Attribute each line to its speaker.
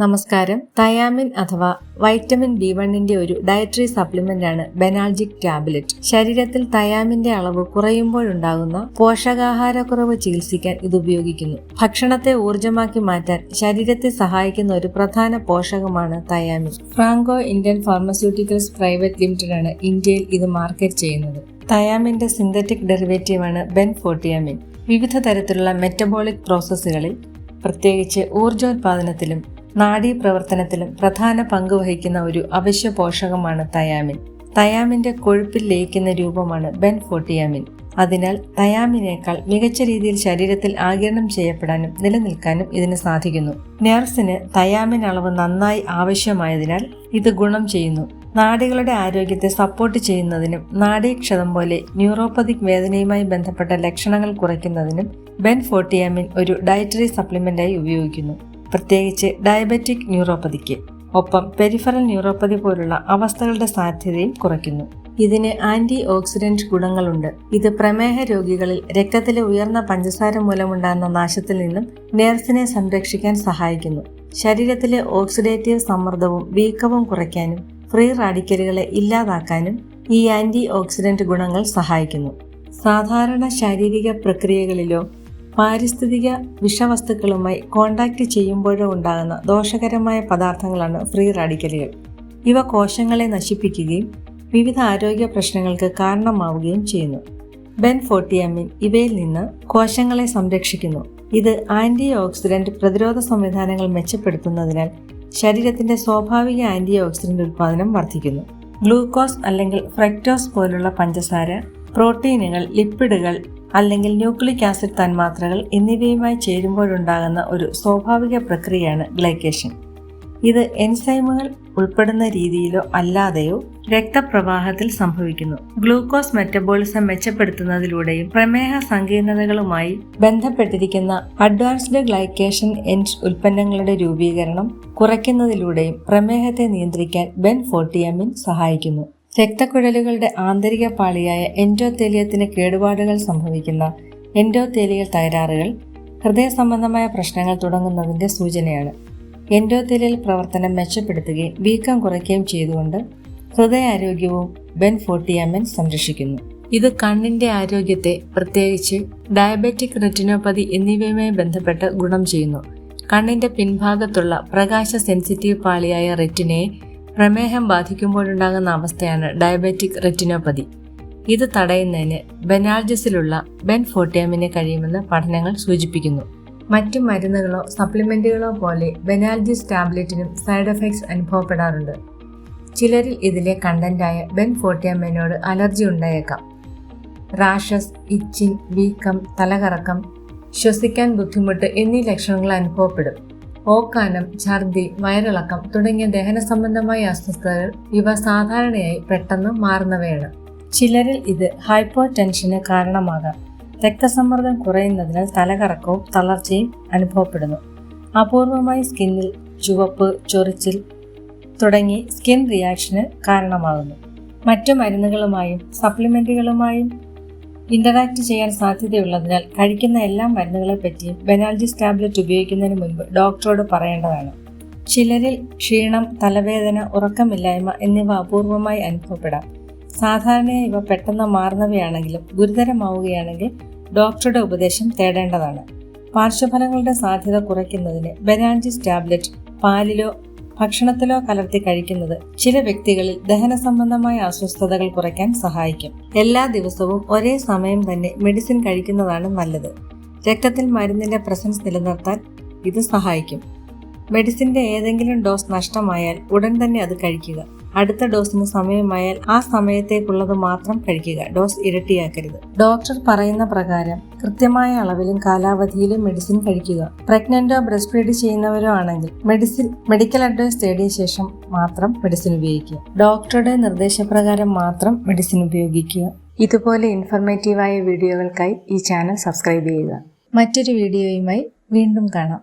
Speaker 1: നമസ്കാരം. തയാമിൻ അഥവാ vitamin B വണ്ണിന്റെ ഒരു ഡയറ്ററി സപ്ലിമെന്റ് ആണ് ബെനാൾജിക് ടാബ്ലറ്റ്. ശരീരത്തിൽ തയാമിന്റെ അളവ് കുറയുമ്പോഴുണ്ടാകുന്ന പോഷകാഹാരക്കുറവ് ചികിത്സിക്കാൻ ഇത് ഉപയോഗിക്കുന്നു. ഭക്ഷണത്തെ ഊർജമാക്കി മാറ്റാൻ ശരീരത്തെ സഹായിക്കുന്ന ഒരു പ്രധാന പോഷകമാണ് thiamine. Franco Indian pharmaceuticals private limited ആണ് ഇന്ത്യയിൽ ഇത് മാർക്കറ്റ് ചെയ്യുന്നത്. തയാമിന്റെ സിന്തറ്റിക് ഡെറിവേറ്റീവാണ് ബെൻഫോട്ടിയാമിൻ വിവിധ തരത്തിലുള്ള മെറ്റബോളിക് പ്രോസസ്സുകളിൽ പ്രത്യേകിച്ച് ഊർജോത്പാദനത്തിലും നാഡീപ്രവർത്തനത്തിലും പ്രധാന പങ്ക് വഹിക്കുന്ന ഒരു അവശ്യ പോഷകമാണ് തയാമിൻ. തയാമിന്റെ കൊഴുപ്പിൽ ലയിക്കുന്ന രൂപമാണ് ബെൻഫോട്ടിയാമിൻ. അതിനാൽ തയാമിനേക്കാൾ മികച്ച രീതിയിൽ ശരീരത്തിൽ ആകിരണം ചെയ്യപ്പെടാനും നിലനിൽക്കാനും ഇതിന് സാധിക്കുന്നു. നേഴ്സിന് തയാമിൻ അളവ് നന്നായി ആവശ്യമായതിനാൽ ഇത് ഗുണം ചെയ്യുന്നു. നാടികളുടെ ആരോഗ്യത്തെ സപ്പോർട്ട് ചെയ്യുന്നതിനും നാഡീക്ഷതം പോലെ ന്യൂറോപ്പതിക് വേദനയുമായി ബന്ധപ്പെട്ട ലക്ഷണങ്ങൾ കുറയ്ക്കുന്നതിനും ബെൻ ഫോർട്ടിയാമിൻ ഒരു ഡയറ്ററി സപ്ലിമെന്റായി ഉപയോഗിക്കുന്നു. പ്രത്യേകിച്ച് ഡയബറ്റിക് ന്യൂറോപ്പതിക്ക്. ഒപ്പം പെരിഫറൽ ന്യൂറോപ്പതി പോലുള്ള അവസ്ഥകളുടെ സാധ്യതയും കുറയ്ക്കുന്നു. ഇതിന് ആന്റി ഓക്സിഡന്റ് ഗുണങ്ങളുണ്ട്. ഇത് പ്രമേഹ രോഗികളിൽ രക്തത്തിലെ ഉയർന്ന പഞ്ചസാര മൂലമുണ്ടാകുന്ന നാശത്തിൽ നിന്നും നേർസിനെ സംരക്ഷിക്കാൻ സഹായിക്കുന്നു. ശരീരത്തിലെ ഓക്സിഡേറ്റീവ് സമ്മർദ്ദവും വീക്കവും കുറയ്ക്കാനും ഫ്രീ റാഡിക്കലുകളെ ഇല്ലാതാക്കാനും ഈ ആന്റി ഓക്സിഡന്റ് ഗുണങ്ങൾ സഹായിക്കുന്നു. സാധാരണ ശാരീരിക പ്രക്രിയകളിലോ പാരിസ്ഥിതിക വിഷവസ്തുക്കളുമായി കോണ്ടാക്ട് ചെയ്യുമ്പോഴോ ഉണ്ടാകുന്ന ദോഷകരമായ പദാർത്ഥങ്ങളാണ് ഫ്രീ റാഡിക്കലുകൾ ഇവ കോശങ്ങളെ നശിപ്പിക്കുകയും വിവിധ ആരോഗ്യ പ്രശ്നങ്ങൾക്ക് കാരണമാവുകയും ചെയ്യുന്നു. ബെൻ ഫോർട്ടിയാമിൻ ഇവയിൽ നിന്ന് കോശങ്ങളെ സംരക്ഷിക്കുന്നു. ഇത് ആന്റി ഓക്സിഡന്റ് പ്രതിരോധ സംവിധാനങ്ങൾ മെച്ചപ്പെടുത്തുന്നതിനാൽ ശരീരത്തിന്റെ സ്വാഭാവിക ആന്റി ഓക്സിഡന്റ് ഉൽപ്പാദനം വർദ്ധിക്കുന്നു. ഗ്ലൂക്കോസ് അല്ലെങ്കിൽ ഫ്രക്ടോസ് പോലുള്ള പഞ്ചസാര പ്രോട്ടീനുകൾ ലിപ്പിഡുകൾ അല്ലെങ്കിൽ ന്യൂക്ലിക് ആസിഡ് തന്മാത്രകൾ എന്നിവയുമായി ചേരുമ്പോഴുണ്ടാകുന്ന ഒരു സ്വാഭാവിക പ്രക്രിയയാണ് ഗ്ലൈക്കേഷൻ. ഇത് എൻസൈമുകൾ ഉൾപ്പെടുന്ന രീതിയിലോ അല്ലാതെയോ രക്തപ്രവാഹത്തിൽ സംഭവിക്കുന്നു. ഗ്ലൂക്കോസ് മെറ്റബോളിസം മെച്ചപ്പെടുത്തുന്നതിലൂടെയും പ്രമേഹ സങ്കീർണതകളുമായി ബന്ധപ്പെട്ടിരിക്കുന്ന അഡ്വാൻസ്ഡ് ഗ്ലൈക്കേഷൻ എൻസ് ഉൽപ്പന്നങ്ങളുടെ രൂപീകരണം കുറയ്ക്കുന്നതിലൂടെയും പ്രമേഹത്തെ നിയന്ത്രിക്കാൻ ബെൻ ഫോർട്ടിയമിൻ സഹായിക്കുന്നു. രക്തക്കുഴലുകളുടെ ആന്തരിക പാളിയായ എൻഡോത്തേലിയത്തിന് കേടുപാടുകൾ സംഭവിക്കുന്ന എൻഡോത്തേലിയൽ തകരാറുകൾ ഹൃദയ സംബന്ധമായ പ്രശ്നങ്ങൾ തുടങ്ങുന്നതിന്റെ സൂചനയാണ്. എൻഡോത്തേലിയൽ പ്രവർത്തനം മെച്ചപ്പെടുത്തുകയും വീക്കം കുറയ്ക്കുകയും ചെയ്തുകൊണ്ട് ഹൃദയാരോഗ്യവും ബെൻഫോട്ടിയാമൻ സംരക്ഷിക്കുന്നു. ഇത് കണ്ണിന്റെ ആരോഗ്യത്തെ പ്രത്യേകിച്ച് ഡയബറ്റിക് റെറ്റിനോപ്പതി എന്നിവയുമായി ബന്ധപ്പെട്ട് ഗുണം ചെയ്യുന്നു. കണ്ണിന്റെ പിൻഭാഗത്തുള്ള പ്രകാശ സെൻസിറ്റീവ് പാളിയായ റെറ്റിനയെ പ്രമേഹം ബാധിക്കുമ്പോഴുണ്ടാകുന്ന അവസ്ഥയാണ് ഡയബറ്റിക് റെറ്റിനോപ്പതി. ഇത് തടയുന്നതിന് ബെനാൾജസിലുള്ള ബെൻഫോട്ടിയാമിന് കഴിയുമെന്ന് പഠനങ്ങൾ സൂചിപ്പിക്കുന്നു. മറ്റു മരുന്നുകളോ സപ്ലിമെന്റുകളോ പോലെ ബെനാൽജിസ് ടാബ്ലറ്റിനും സൈഡ് എഫക്ട്സ് അനുഭവപ്പെടാറുണ്ട്. ചിലരിൽ ഇതിലെ കണ്ടന്റായ ബെൻഫോട്ടിയാമിനോട് അലർജി ഉണ്ടായേക്കാം. റാഷസ് ഇച്ചിങ് വീക്കം തലകറക്കം ശ്വസിക്കാൻ ബുദ്ധിമുട്ട് എന്നീ ലക്ഷണങ്ങൾ അനുഭവപ്പെടും. ഓക്കാനം ഛർദി വയറിളക്കം തുടങ്ങിയ ദഹന സംബന്ധമായ അസ്വസ്ഥതകൾ ഇവ സാധാരണയായി പെട്ടെന്ന് മാറുന്നവയാണ്. ചിലരിൽ ഇത് ഹൈപ്പോ ടെൻഷന് കാരണമാകാം. രക്തസമ്മർദ്ദം കുറയുന്നതിനാൽ തലകറക്കവും തളർച്ചയും അനുഭവപ്പെടുന്നു. അപൂർവമായി സ്കിന്നിൽ ചുവപ്പ് ചൊറിച്ചിൽ തുടങ്ങി സ്കിൻ റിയാക്ഷന് കാരണമാകുന്നു. മറ്റു മരുന്നുകളുമായും സപ്ലിമെന്റുകളുമായും ഇന്ററാക്ട് ചെയ്യാൻ സാധ്യതയുള്ളതിനാൽ കഴിക്കുന്ന എല്ലാ മരുന്നുകളെ പറ്റിയും ബെനാൾജിസ് ടാബ്ലറ്റ് ഉപയോഗിക്കുന്നതിന് മുൻപ് ഡോക്ടറോട് പറയേണ്ടതാണ്. ചിലരിൽ ക്ഷീണം തലവേദന ഉറക്കമില്ലായ്മ എന്നിവ അപൂർവമായി അനുഭവപ്പെടാം. സാധാരണയായി ഇവ പെട്ടെന്ന് മാറുന്നവയാണെങ്കിലും ഗുരുതരമാവുകയാണെങ്കിൽ ഡോക്ടറുടെ ഉപദേശം തേടേണ്ടതാണ്. പാർശ്വഫലങ്ങളുടെ സാധ്യത കുറയ്ക്കുന്നതിന് ബെനാൽജിസ് ടാബ്ലറ്റ് പാലിലോ ഭക്ഷണത്തിലോ കലർത്തി കഴിക്കുന്നത് ചില വ്യക്തികളിൽ ദഹന സംബന്ധമായ അസ്വസ്ഥതകൾ കുറയ്ക്കാൻ സഹായിക്കും. എല്ലാ ദിവസവും ഒരേ സമയം തന്നെ മെഡിസിൻ കഴിക്കുന്നതാണ് നല്ലത്. രക്തത്തിൽ മരുന്നിന്റെ പ്രസൻസ് നിലനിർത്താൻ ഇത് സഹായിക്കും. മെഡിസിന്റെ ഏതെങ്കിലും ഡോസ് നഷ്ടമായാൽ ഉടൻ തന്നെ അത് കഴിക്കുക. അടുത്ത ഡോസിന് സമയമായാൽ ആ സമയത്തേക്കുള്ളത് മാത്രം കഴിക്കുക. ഡോസ് ഇരട്ടിയാക്കരുത്. ഡോക്ടർ പറയുന്ന പ്രകാരം കൃത്യമായ അളവിലും കാലാവധിയിലും മെഡിസിൻ കഴിക്കുക. പ്രഗ്നന്റോ ബ്രസ്റ്റ് ഫീഡ് ചെയ്യുന്നവരോ ആണെങ്കിൽ മെഡിസിൻ മെഡിക്കൽ അഡ്വൈസ് തേടിയ ശേഷം മാത്രം മെഡിസിൻ ഉപയോഗിക്കുക. ഡോക്ടറുടെ നിർദ്ദേശപ്രകാരം മാത്രം മെഡിസിൻ ഉപയോഗിക്കുക. ഇതുപോലെ ഇൻഫർമേറ്റീവായ വീഡിയോകൾക്കായി ഈ ചാനൽ സബ്സ്ക്രൈബ് ചെയ്യുക. മറ്റൊരു വീഡിയോയുമായി വീണ്ടും കാണാം.